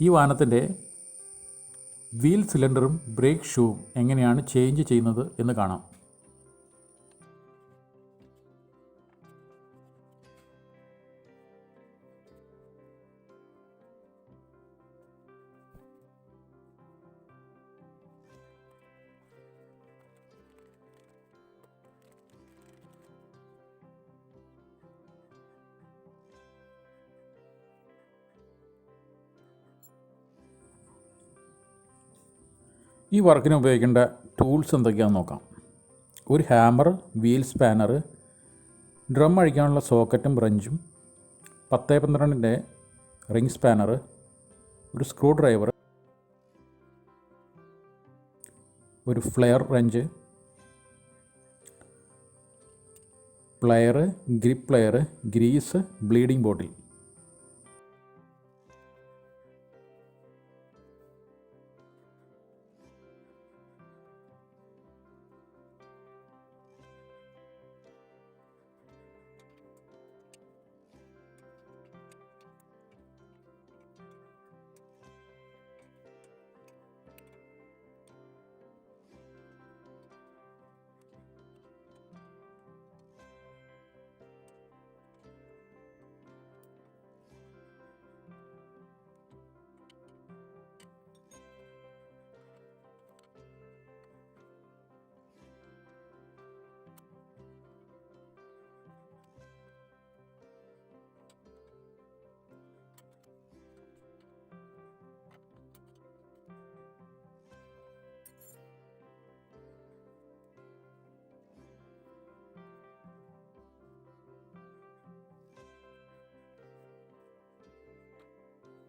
ഈ വാഹനത്തിന്റെ wheel സിലിണ്ടറും break ഷൂവും എങ്ങനെയാണ് ചേഞ്ച് ചെയ്യുന്നത് എന്ന് കാണാം. ഈ വർക്കിന് ഉപയോഗിക്കേണ്ട ടൂൾസ് എന്തൊക്കെയാണെന്ന് നോക്കാം. ഒരു ഹാമർ വീൽ സ്പാനർ ഡ്രം അഴിക്കാനുള്ള സോക്കറ്റും ബ്രഞ്ചും പത്ത് പന്ത്രണ്ടിന്റെ റിംഗ് സ്പാനർ ഒരു സ്ക്രൂ ഡ്രൈവർ ഒരു flare wrench plier grip plier grease bleeding bottle.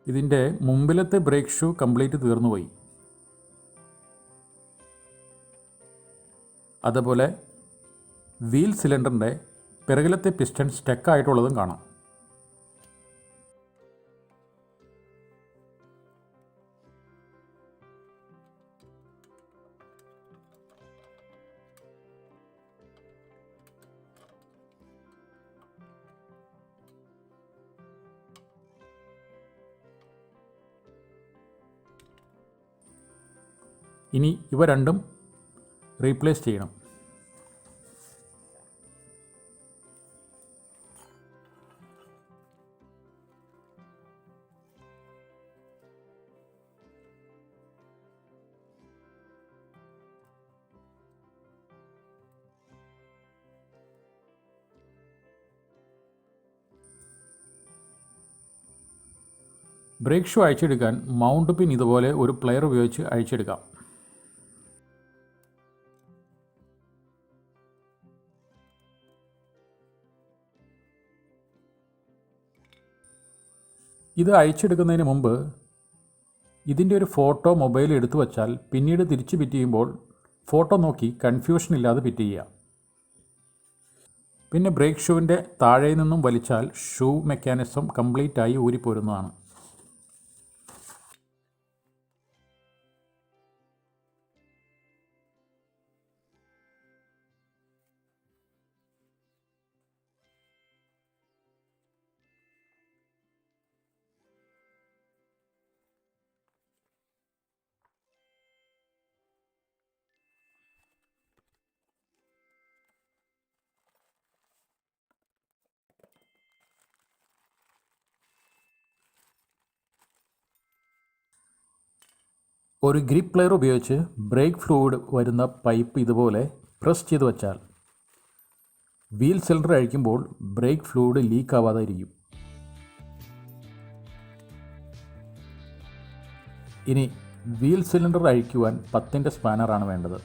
ഇതിന്റെ മുമ്പിലത്തെ ബ്രേക്ക് ഷൂ കംപ്ലീറ്റ് തീർന്നുപോയി. അതുപോലെ വീൽ സിലിണ്ടറിന്റെ പിറകിലത്തെ പിസ്റ്റൺ സ്റ്റക്കായിട്ടുള്ളതും കാണാം. ഇനി ഇവ രണ്ടും റീപ്ലേസ് ചെയ്യണം. ബ്രേക്ക് ഷൂ അഴിച്ചെടുക്കാൻ മൗണ്ട് പിൻ ഇതുപോലെ ഒരു പ്ലെയർ ഉപയോഗിച്ച് അഴിച്ചെടുക്കാം ഇത് അയച്ചെടുക്കുന്നതിന് മുമ്പ് ഇതിന്റെ ഒരു ഫോട്ടോ മൊബൈലിൽ എടുത്തു വച്ചാൽ പിന്നീട് തിരിച്ചു ഫിറ്റ് ചെയ്യുമ്പോൾ ഫോട്ടോ നോക്കി കൺഫ്യൂഷൻ ഇല്ലാതെ ഫിറ്റ് ചെയ്യുക. പിന്നെ ബ്രേക്ക് ഷൂവിന്റെ താഴെ നിന്നും വലിച്ചാൽ ഷൂ മെക്കാനിസം കംപ്ലീറ്റായി ഊരിപ്പോരുന്നതാണ്. ഒരു ഗ്രിപ്പ് പ്ലെയർ ഉപയോഗിച്ച് ബ്രേക്ക് ഫ്ലൂയിഡ് വരുന്ന പൈപ്പ് ഇതുപോലെ പ്രസ് ചെയ്ത് വച്ചാൽ വീൽ സിലിണ്ടർ അഴിക്കുമ്പോൾ ബ്രേക്ക് ഫ്ലൂയിഡ് ലീക്ക് ആവാതെ ഇരിക്കും. ഇനി വീൽ സിലിണ്ടർ അഴിക്കുവാൻ പത്തിന്റെ സ്പാനറാണ് വേണ്ടത്.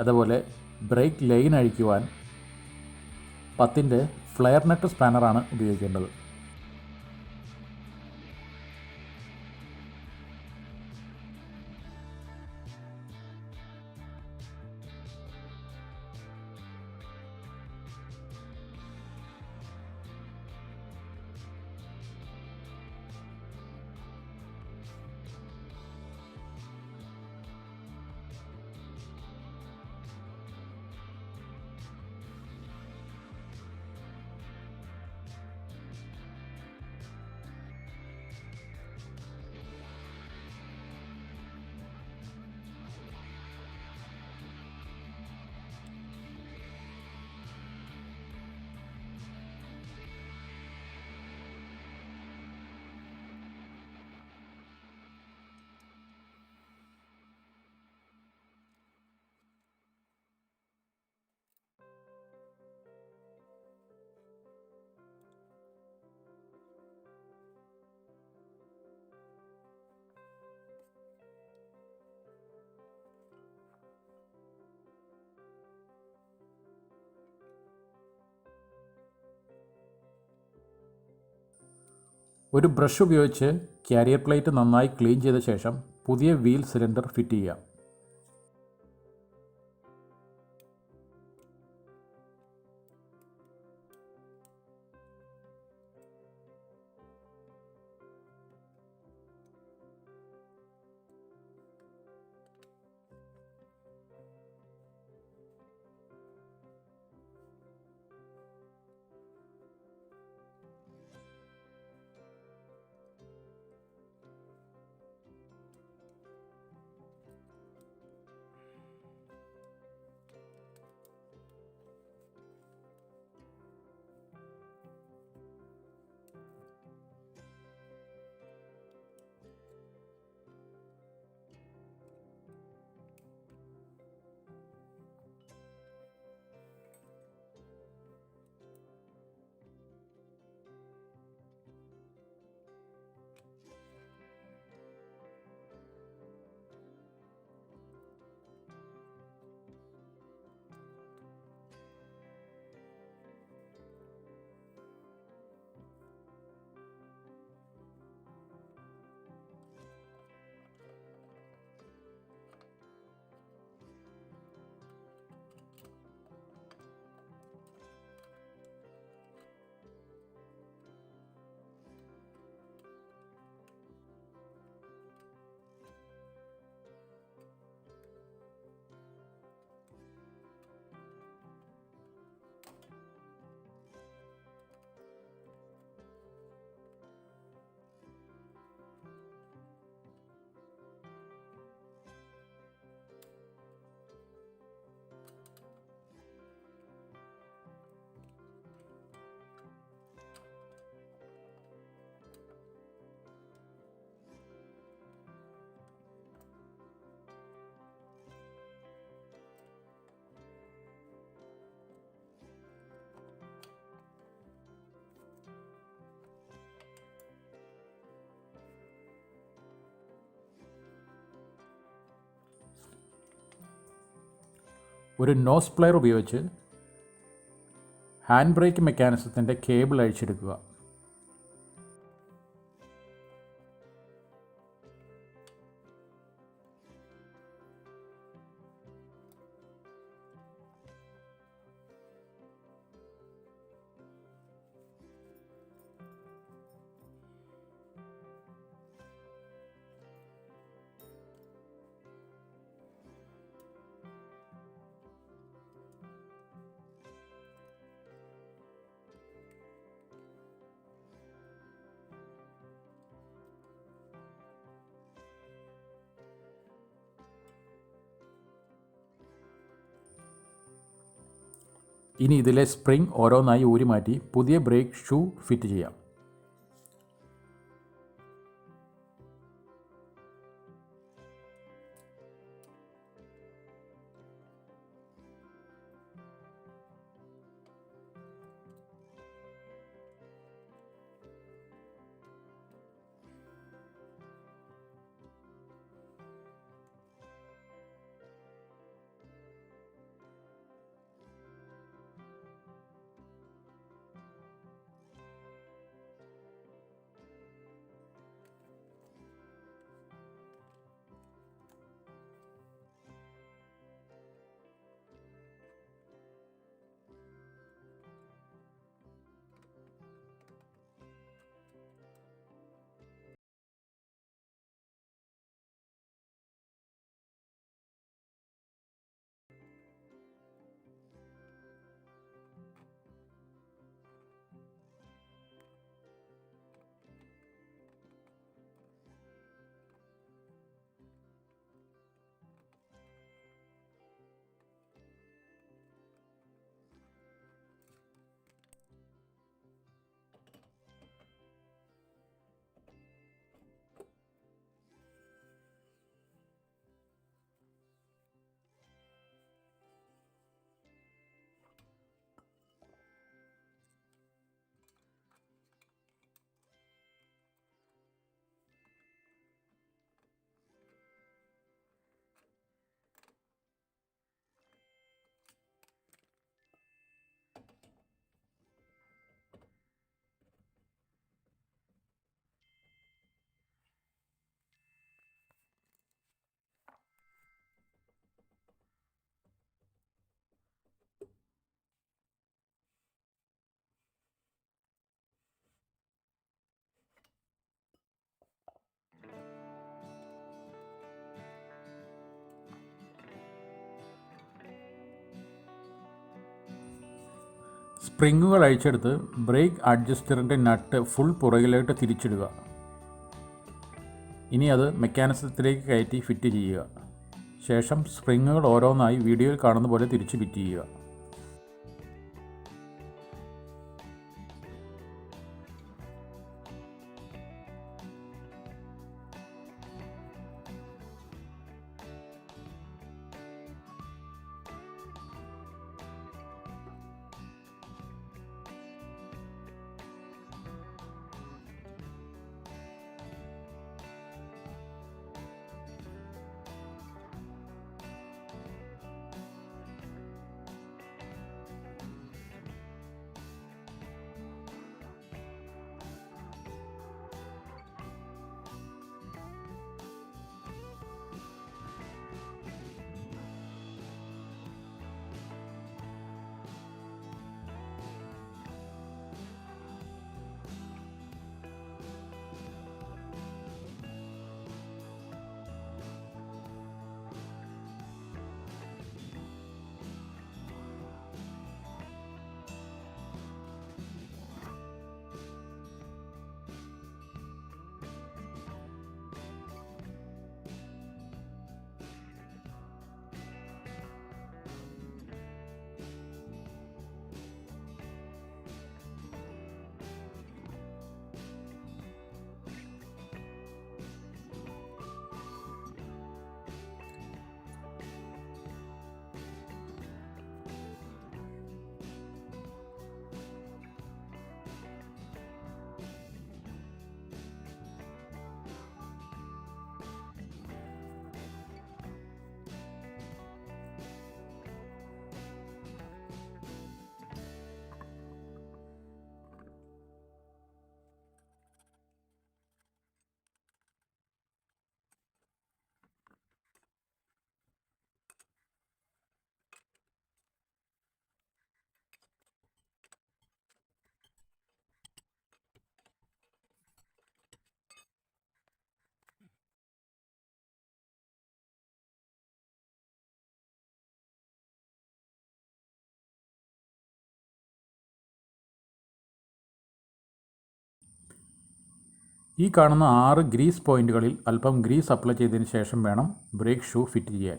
അതുപോലെ ബ്രേക്ക് ലൈൻ അഴിക്കുവാൻ പത്തിന്റെ ഫ്ലെയർ നെറ്റ് സ്പാനറാണ് ഉപയോഗിക്കേണ്ടത്. ഒരു ബ്രഷ് ഉപയോഗിച്ച് കാരിയർ പ്ലേറ്റ് നന്നായി ക്ലീൻ ചെയ്ത ശേഷം പുതിയ വീൽ സിലിണ്ടർ ഫിറ്റ് ചെയ്യാം ഒരു നോസ് പ്ലെയർ ഉപയോഗിച്ച് ഹാൻഡ് ബ്രേക്ക് മെക്കാനിസത്തിന്റെ കേബിൾ അഴിച്ചെടുക്കുക. ഇനി ഇതിലെ സ്പ്രിംഗ് ഓരോന്നായി ഊരി മാറ്റി പുതിയ ബ്രേക്ക് ഷൂ ഫിറ്റ് ചെയ്യാം. സ്പ്രിങ്ങുകൾ അഴിച്ചെടുത്ത് ബ്രേക്ക് അഡ്ജസ്റ്ററിന്റെ നട്ട് ഫുൾ പുറകിലോട്ട് തിരിച്ചിടുക. ഇനി അത് മെക്കാനിസത്തിലേക്ക് കയറ്റി ഫിറ്റ് ചെയ്യുക. ശേഷം സ്പ്രിങ്ങുകൾ ഓരോന്നായി വീഡിയോയിൽ കാണുന്ന പോലെ തിരിച്ച് ഫിറ്റ് ചെയ്യുക. ഈ കാണുന്ന ആറ് ഗ്രീസ് പോയിന്റുകളിൽ അല്പം ഗ്രീസ് അപ്ലൈ ചെയ്തതിന് ശേഷം വേണം ബ്രേക്ക് ഷൂ ഫിറ്റ് ചെയ്യാൻ.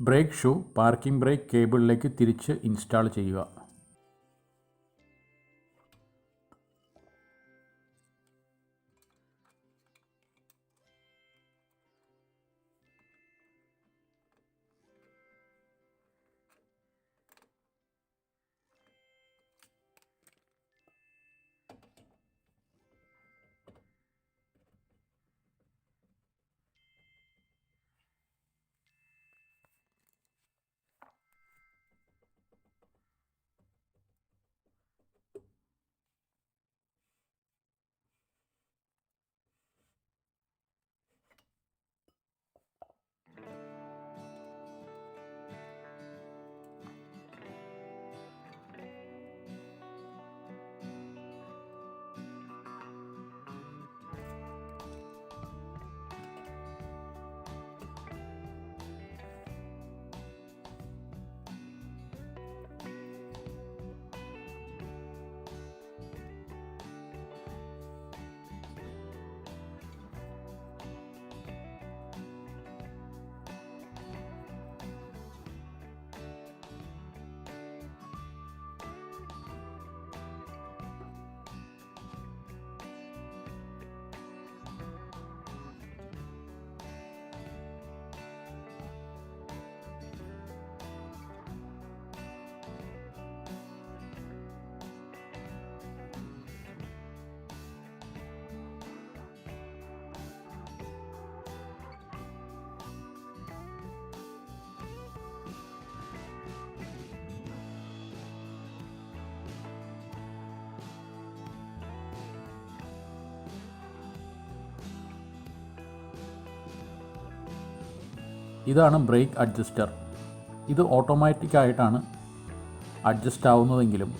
ബ്രേക്ക് ഷൂ പാർക്കിംഗ് ബ്രേക്ക് കേബിളിലേക്ക് തിരിച്ച് ഇൻസ്റ്റാൾ ചെയ്യുക. ഇതാണ് ബ്രേക്ക് അഡ്ജസ്റ്റർ. ഇത് ഓട്ടോമാറ്റിക് ആയിട്ടാണ് അഡ്ജസ്റ്റ് ആവുന്നതെങ്കിലും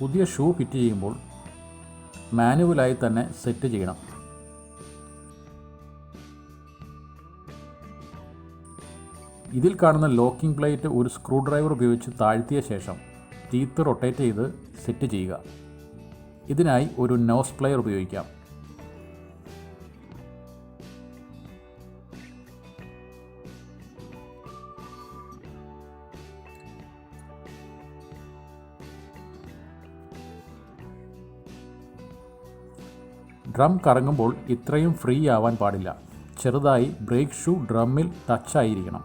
പുതിയ ഷൂ ഫിറ്റ് ചെയ്യുമ്പോൾ മാനുവലായി തന്നെ സെറ്റ് ചെയ്യണം. ഇതിൽ കാണുന്ന ലോക്കിംഗ് പ്ലേറ്റ് ഒരു സ്ക്രൂ ഡ്രൈവർ ഉപയോഗിച്ച് താഴ്ത്തിയ ശേഷം ടീത്ത് റൊട്ടേറ്റ് ചെയ്ത് സെറ്റ് ചെയ്യുക. ഇതിനായി ഒരു നോസ് പ്ലെയർ ഉപയോഗിക്കാം. ഡ്രം കറങ്ങുമ്പോൾ ഇത്രയും ഫ്രീ ആവാൻ പാടില്ല. ചെറുതായി ബ്രേക്ക് ഷൂ ഡ്രമ്മിൽ ടച്ച് ആയിരിക്കണം.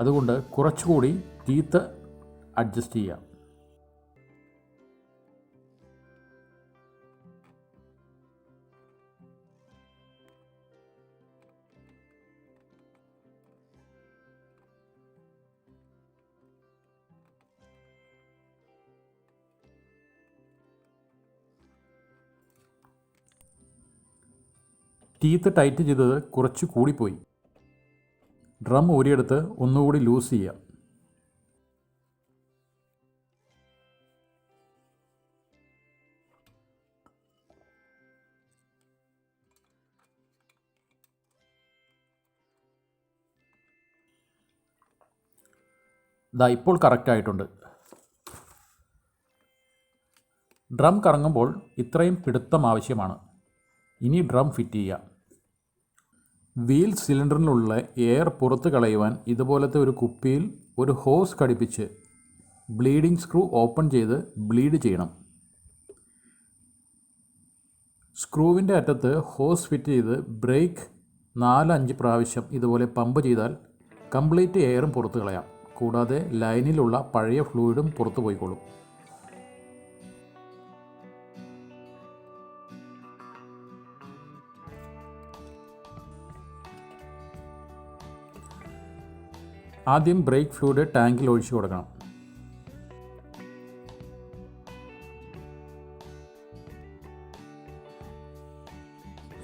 അതുകൊണ്ട് കുറച്ചുകൂടി തീത്ത് അഡ്ജസ്റ്റ് ചെയ്യാം ടീത്ത് ടൈറ്റ് ചെയ്തത് കുറച്ച് കൂടിപ്പോയി. ഡ്രം ഊരിയെടുത്ത് ഒന്നുകൂടി ലൂസ് ചെയ്യാം. ദാ ഇപ്പോൾ കറക്റ്റ് ആയിട്ടുണ്ട്. ഡ്രം കറങ്ങുമ്പോൾ ഇത്രയും പിടുത്തം ആവശ്യമാണ്. ഇനി ഡ്രം ഫിറ്റ് ചെയ്യാം. വീൽ സിലിണ്ടറിനുള്ള എയർ പുറത്ത് കളയുവാൻ ഇതുപോലത്തെ ഒരു കുപ്പിയിൽ ഒരു ഹോസ് ഘടിപ്പിച്ച് ബ്ലീഡിംഗ് സ്ക്രൂ ഓപ്പൺ ചെയ്ത് ബ്ലീഡ് ചെയ്യണം. സ്ക്രൂവിന്റെ അറ്റത്ത് ഹോസ് ഫിറ്റ് ചെയ്ത് ബ്രേക്ക് നാലഞ്ച് പ്രാവശ്യം ഇതുപോലെ പമ്പ് ചെയ്താൽ കംപ്ലീറ്റ് എയറും പുറത്ത് കളയാം. കൂടാതെ ലൈനിലുള്ള പഴയ ഫ്ലൂയിഡും പുറത്തു പോയിക്കോളും. ആദ്യം ബ്രേക്ക് ഫ്ലൂയിഡ് ടാങ്കിൽ ഒഴിച്ചു കൊടുക്കണം.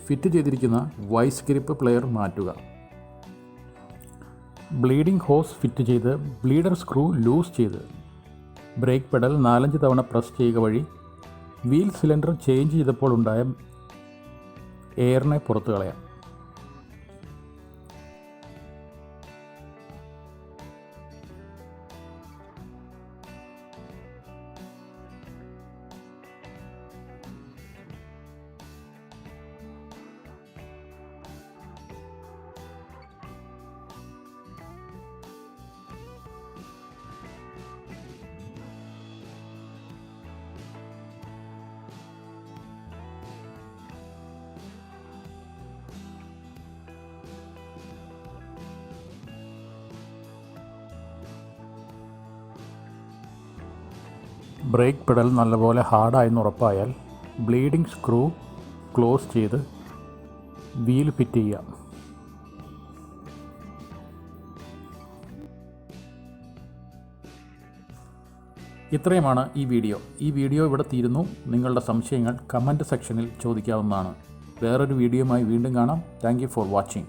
ഫിറ്റ് ചെയ്തിരിക്കുന്ന വൈസ് ഗ്രിപ്പ് പ്ലെയർ മാറ്റുക. ബ്ലീഡിംഗ് ഹോസ് ഫിറ്റ് ചെയ്ത് ബ്ലീഡർ സ്ക്രൂ ലൂസ് ചെയ്ത് ബ്രേക്ക് പെഡൽ നാലഞ്ച് തവണ പ്രസ് ചെയ്യുക വഴി വീൽ സിലിണ്ടർ ചേഞ്ച് ചെയ്തപ്പോൾ ഉണ്ടായ എയറിനെ പുറത്തു കളയാം. ബ്രേക്ക് പെഡൽ നല്ലപോലെ ഹാർഡായെന്ന് ഉറപ്പായാൽ ബ്ലീഡിംഗ് സ്ക്രൂ ക്ലോസ് ചെയ്ത് വീൽ ഫിറ്റ് ചെയ്യാം ഇത്രയുമാണ് ഈ വീഡിയോ. ഈ വീഡിയോ ഇവിടെ തീരുന്നു. നിങ്ങളുടെ സംശയങ്ങൾ കമന്റ് സെക്ഷനിൽ ചോദിക്കാവുന്നതാണ്. വേറൊരു വീഡിയോയുമായി വീണ്ടും കാണാം. Thank for watching.